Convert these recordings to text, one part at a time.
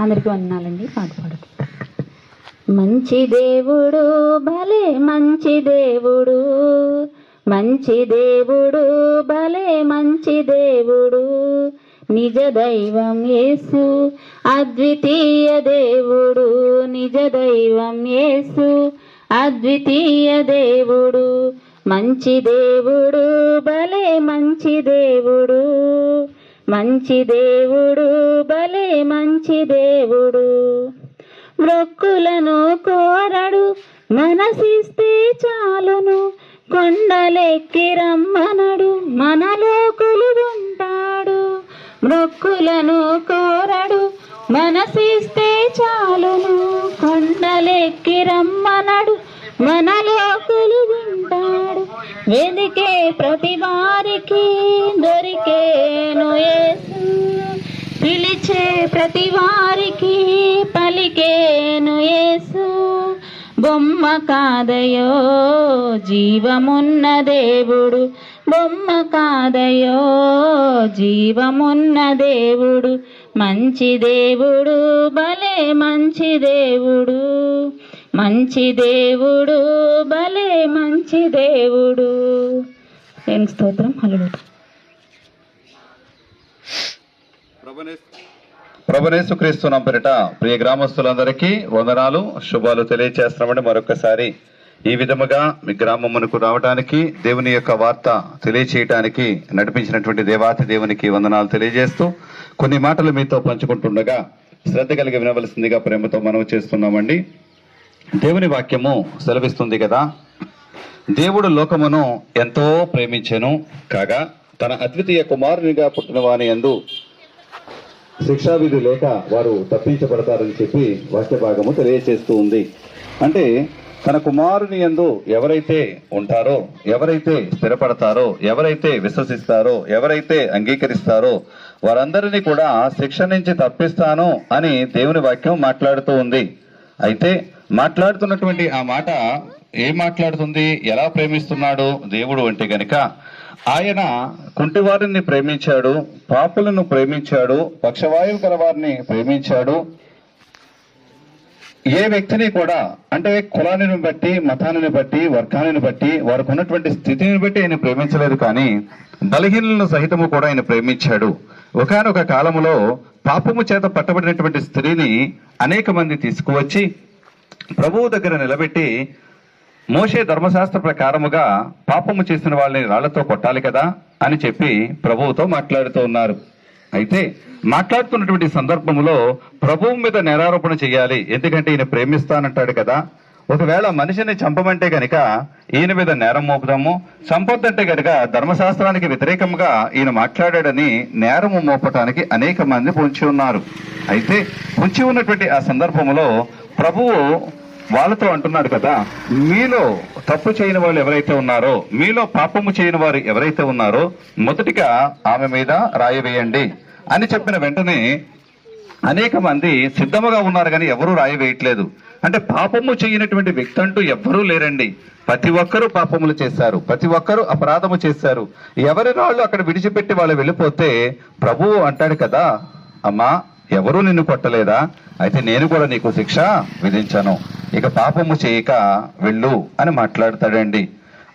అందరికీ వందనాలండి పాట పాడుతూ మంచి దేవుడు భలే మంచి దేవుడు. మంచి దేవుడు భలే మంచి దేవుడు. నిజ దైవం యేసు అద్వితీయ దేవుడు. నిజ దైవం యేసు అద్వితీయ దేవుడు. మంచి దేవుడు భలే మంచి దేవుడు. మంచి దేవుడు భలే మంచి దేవుడు. మొక్కులను కోరడు మనసిస్తే చాలును. కొండలెక్కి రమ్మనడు మనలో కొలుగుంటాడు మొక్కులను కోరడు మనసిస్తే చాలును. కొండలెక్కి రమ్మనడు మనలో వెదికే ప్రతి వారికి దొరికేను పిలిచే ప్రతి వారికి పలికేను యేసు. బొమ్మ కాదయో జీవమున్న దేవుడు. బొమ్మ కాదయో జీవమున్న దేవుడు. మంచి దేవుడు భలే మంచి దేవుడు. మంచి దేవుడు భలే మంచి దేవుడు. ఏం స్తోత్రం? హలో ప్రభనేసు. క్రీస్తు పేరిట ప్రియ గ్రామస్తులందరికీ వందనాలు శుభాలు తెలియజేస్తున్నామండి మరొకసారి ఈ విధముగా మీ గ్రామమునకు రావడానికి దేవుని యొక్క వార్త తెలియచేయటానికి నడిపించినటువంటి దేవాతి దేవునికి వందనాలు తెలియజేస్తూ కొన్ని మాటలు మీతో పంచుకుంటుండగా శ్రద్ధ కలిగి వినవలసిందిగా ప్రేమతో మనవి చేస్తున్నామండి. దేవుని వాక్యము సెలవిస్తుంది కదా. దేవుడు లోకమును ఎంతో ప్రేమించెను కాగా తన అద్వితీయ కుమారునిగా పుట్టిన వాని ఎందు శిక్షావిధి లేక వారు తప్పించబడతారని చెప్పి వాక్య భాగము తెలియజేస్తూ ఉంది. అంటే తన కుమారుని యందు ఎవరైతే ఉంటారో ఎవరైతే స్థిరపడతారో ఎవరైతే విశ్వసిస్తారో ఎవరైతే అంగీకరిస్తారో వారందరినీ కూడా శిక్ష నుంచి తప్పిస్తాను అని దేవుని వాక్యం మాట్లాడుతూ ఉంది. అయితే మాట్లాడుతున్నటువంటి ఆ మాట ఏం మాట్లాడుతుంది? ఎలా ప్రేమిస్తున్నాడు? దేవుడు అంటే గనుక ఆయన కుంటివారిని ప్రేమించాడు పాపులను ప్రేమించాడు పక్షవాయువు కలవారిని ప్రేమించాడు. ఏ వ్యక్తిని కూడా అంటే కులాన్ని బట్టి మతాన్ని బట్టి వర్గాన్ని బట్టి వారికి ఉన్నటువంటి స్థితిని బట్టి ఆయన ప్రేమించలేదు కానీ బలహీనులను సహితము కూడా ఆయన ప్రేమించాడు. ఒకనొక కాలములో పాపము చేత పట్టబడినటువంటి స్త్రీని అనేక మంది తీసుకువచ్చి ప్రభువు దగ్గర నిలబెట్టి మోషే ధర్మశాస్త్ర ప్రకారముగా పాపము చేసిన వాళ్ళని రాళ్ళతో కొట్టాలి కదా అని చెప్పి ప్రభువుతో మాట్లాడుతూ ఉన్నారు. అయితే మాట్లాడుతున్నటువంటి సందర్భంలో ప్రభువు మీద నేరారోపణ చేయాలి. ఎందుకంటే ఈయన ప్రేమిస్తానంటాడు కదా. ఒకవేళ మనిషిని చంపమంటే గనక ఈయన మీద నేరం మోపుదాము. చంపొద్దంటే గనక ధర్మశాస్త్రానికి వ్యతిరేకంగా ఈయన మాట్లాడాడని నేరము మోపటానికి అనేక మంది పొంచి ఉన్నారు. అయితే పొంచి ఉన్నటువంటి ఆ సందర్భంలో ప్రభువు వాళ్ళతో అంటున్నాడు కదా మీలో తప్పు చేయని వాళ్ళు ఎవరైతే ఉన్నారో మీలో పాపము చేయని వారు ఎవరైతే ఉన్నారో మొదటిగా ఆమె మీద రాయి వేయండి అని చెప్పిన వెంటనే అనేక మంది సిద్ధముగా ఉన్నారు కానీ ఎవరూ రాయి వేయట్లేదు. అంటే పాపము చేయనటువంటి వ్యక్తి అంటూ ఎవ్వరూ లేరండి. ప్రతి ఒక్కరూ పాపములు చేశారు ప్రతి ఒక్కరూ అపరాధము చేశారు. ఎవరి రాళ్ళు అక్కడ విడిచిపెట్టి వాళ్ళు వెళ్ళిపోతే ప్రభువు అంటాడు కదా అమ్మా ఎవరూ నిన్ను కొట్టలేదా? అయితే నేను కూడా నీకు శిక్ష విధించాను. ఇక పాపము చేయక వెళ్ళు అని మాట్లాడతాడండి.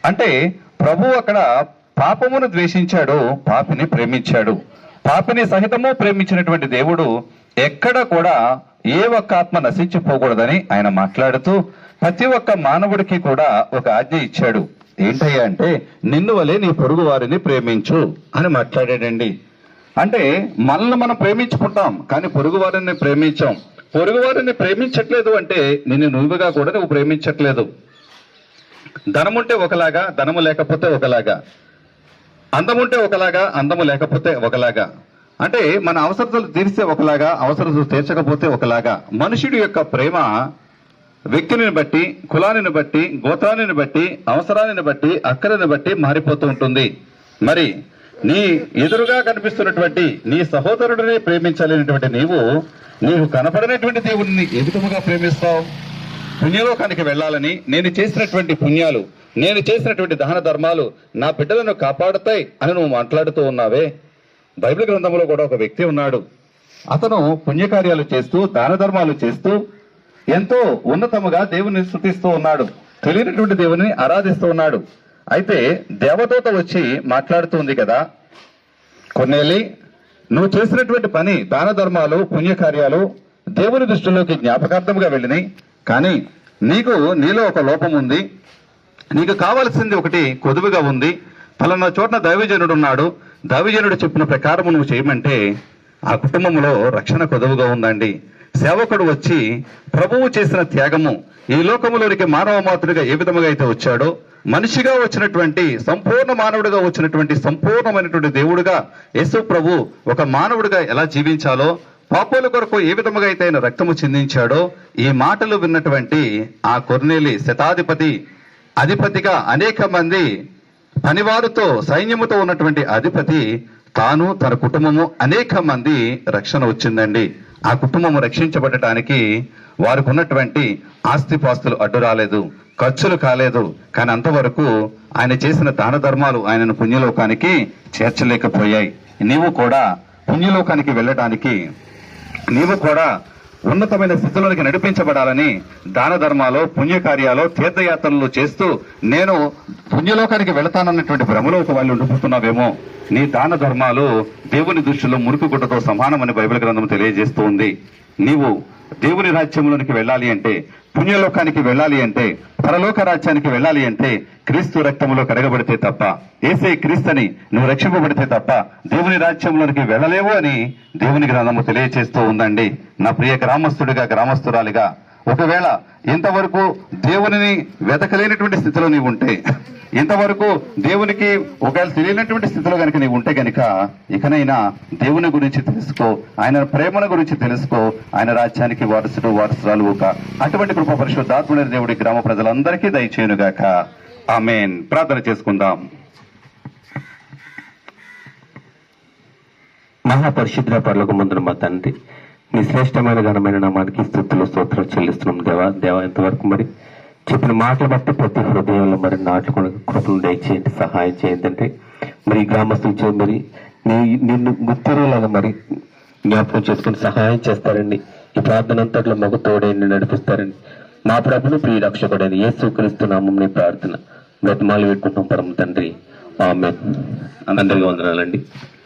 అంటే ప్రభు అక్కడ పాపమును ద్వేషించాడు పాపిని ప్రేమించాడు. పాపిని సహితము ప్రేమించినటువంటి దేవుడు ఎక్కడ కూడా ఏ ఒక్క ఆత్మ నశించిపోకూడదని ఆయన మాట్లాడుతూ ప్రతి ఒక్క మానవుడికి కూడా ఒక ఆజ్ఞ ఇచ్చాడు. ఏంటయ్యా అంటే నిన్ను వలె నీ పొరుగు వారిని ప్రేమించు అని మాట్లాడాడండి. అంటే మనల్ని మనం ప్రేమించుకుంటాం కానీ పొరుగు వారిని ప్రేమించాం. పొరుగు వారిని ప్రేమించట్లేదు అంటే నిన్ను నువ్వుగా కూడా నువ్వు ప్రేమించట్లేదు. ధనముంటే ఒకలాగా ధనము లేకపోతే ఒకలాగా. అందముంటే ఒకలాగా అందము లేకపోతే ఒకలాగా. అంటే మన అవసరతలు తీరిస్తే ఒకలాగా అవసరతలు తీర్చకపోతే ఒకలాగా. మనుషుడి యొక్క ప్రేమ వ్యక్తిని బట్టి కులాన్ని బట్టి గోత్రాన్ని బట్టి అవసరాన్ని బట్టి అక్కరని బట్టి మారిపోతూ ఉంటుంది. మరి నీ ఎదురుగా కనిపిస్తున్నటువంటి నీ సహోదరుడిని ప్రేమించాలనేటువంటి నీవు నీవు కనపడినటువంటి దేవుడిని ఎదుటముగా ప్రేమిస్తావు? పుణ్యలోకానికి వెళ్ళాలని నేను చేసినటువంటి పుణ్యాలు నేను చేసినటువంటి దహన ధర్మాలు నా బిడ్డలను కాపాడుతాయి అని నువ్వు మాట్లాడుతూ ఉన్నావే. బైబిల్ గ్రంథంలో కూడా ఒక వ్యక్తి ఉన్నాడు. అతను పుణ్యకార్యాలు చేస్తూ దాన ధర్మాలు చేస్తూ ఎంతో ఉన్నతముగా దేవుని స్థుతిస్తూ ఉన్నాడు. తెలియనటువంటి దేవుని ఆరాధిస్తూ ఉన్నాడు. అయితే దేవదూత వచ్చి మాట్లాడుతుంది కదా. కొన్నేళ్ళి నువ్వు చేసినటువంటి పని దాన ధర్మాలు పుణ్యకార్యాలు దేవుని దృష్టిలోకి జ్ఞాపకార్థంగా వెళ్ళినాయి. కానీ నీకు నీలో ఒక లోపం ఉంది. నీకు కావలసింది ఒకటి కొదువుగా ఉంది. ఫలానా చోట దైవజనుడు ఉన్నాడు. దైవజనుడు చెప్పిన ప్రకారం నువ్వు చేయమంటే ఆ కుటుంబంలో రక్షణ కొదువుగా ఉందండి. సేవకుడు వచ్చి ప్రభువు చేసిన త్యాగము ఈ లోకములోనికి మానవ మాతృగా ఏ విధముగా అయితే వచ్చాడో మనిషిగా వచ్చినటువంటి సంపూర్ణ మానవుడిగా వచ్చినటువంటి సంపూర్ణమైనటువంటి దేవుడుగా యేసు ప్రభు ఒక మానవుడిగా ఎలా జీవించాలో పాపుల కొరకు ఏ విధముగా అయితే ఆయన రక్తము చిందించాడో ఈ మాటలు విన్నటువంటి ఆ కొర్నేలి శతాధిపతి అధిపతిగా అనేక మంది పనివారుతో సైన్యముతో ఉన్నటువంటి అధిపతి తాను తన కుటుంబము అనేక మంది రక్షణ వచ్చిందండి. ఆ కుటుంబము రక్షించబడటానికి వారికి ఉన్నటువంటి ఆస్తిపాస్తులు అడ్డు రాలేదు ఖర్చులు కాలేదు. కానీ అంతవరకు ఆయన చేసిన దాన ధర్మాలు ఆయనను పుణ్యలోకానికి చేర్చలేకపోయాయి. నీవు కూడా పుణ్యలోకానికి వెళ్ళడానికి నీవు కూడా ఉన్నతమైన స్థితిలోనికి నడిపించబడాలని దాన ధర్మాలు పుణ్యకార్యాలు తీర్థయాత్రలు చేస్తూ నేను పుణ్యలోకానికి వెళతానన్నటువంటి భ్రమలోకి వాళ్ళు ఉండిపోతున్నావేమో. నీ దాన ధర్మాలు దేవుని దృష్టిలో మురుకు గుడ్డతో సమానమని బైబిల్ గ్రంథం తెలియజేస్తూ ఉంది. నీవు దేవుని రాజ్యంలోనికి వెళ్ళాలి అంటే పుణ్యలోకానికి వెళ్ళాలి అంటే పరలోక రాజ్యానికి వెళ్ళాలి అంటే క్రీస్తు రక్తములో కడగబడితే తప్ప ఏసే క్రీస్తుని నువ్వు రక్షింపబడితే తప్ప దేవుని రాజ్యంలోనికి వెళ్ళలేవు అని దేవుని గ్రంథము తెలియచేస్తూ ఉందండి. నా ప్రియ గ్రామస్తుడిగా గ్రామస్తురాలిగా ఒకవేళ ఇంతవరకు దేవునిని వెతకలేనటువంటి స్థితిలో నీవు ఉంటే ఇంతవరకు దేవునికి ఒకవేళ తెలియనటువంటి స్థితిలో కనుక నీవు ఉంటే కనుక ఇకనైనా దేవుని గురించి తెలుసుకో ఆయన ప్రేమను గురించి తెలుసుకో ఆయన రాజ్యానికి వారసుడు వారసురాలు ఒక. అటువంటి కృప పరిశుద్ధాత్ముడైన దేవుడి గ్రామ ప్రజలందరికీ దయచేయునుగాక. ఆమెన్. ప్రార్థన చేసుకుందాం. మహాపరిశుద్ధ పర్లకు ముందు మా తండ్రి నీ శ్రేష్టమైన ఘనమైన నామానికి స్థుతులు స్తోత్రాలు చెల్లిస్తున్నాం. దేవా దేవా ఇంతవరకు మరి చెప్పిన మాటలు బట్టి ప్రతి హృదయంలో మరి నాటుకుని కృపను దయచేయండి సహాయం చేయండి అంటే మరి గ్రామస్తులు మరి నీ నిన్ను గుర్తురేలాగా మరి జ్ఞాపకం చేసుకుని సహాయం చేస్తారండి. ఈ ప్రార్థన అంతట్లో మగ తోడేండి నడిపిస్తారండి. మా ప్రభులు ప్రియ రక్షకుడైన యేసు క్రీస్తు నామంని ప్రార్థన బ్రతమాలు పెట్టుకుంటాం పరమ తండ్రి. ఆమె అందరికీ వందనాలండి.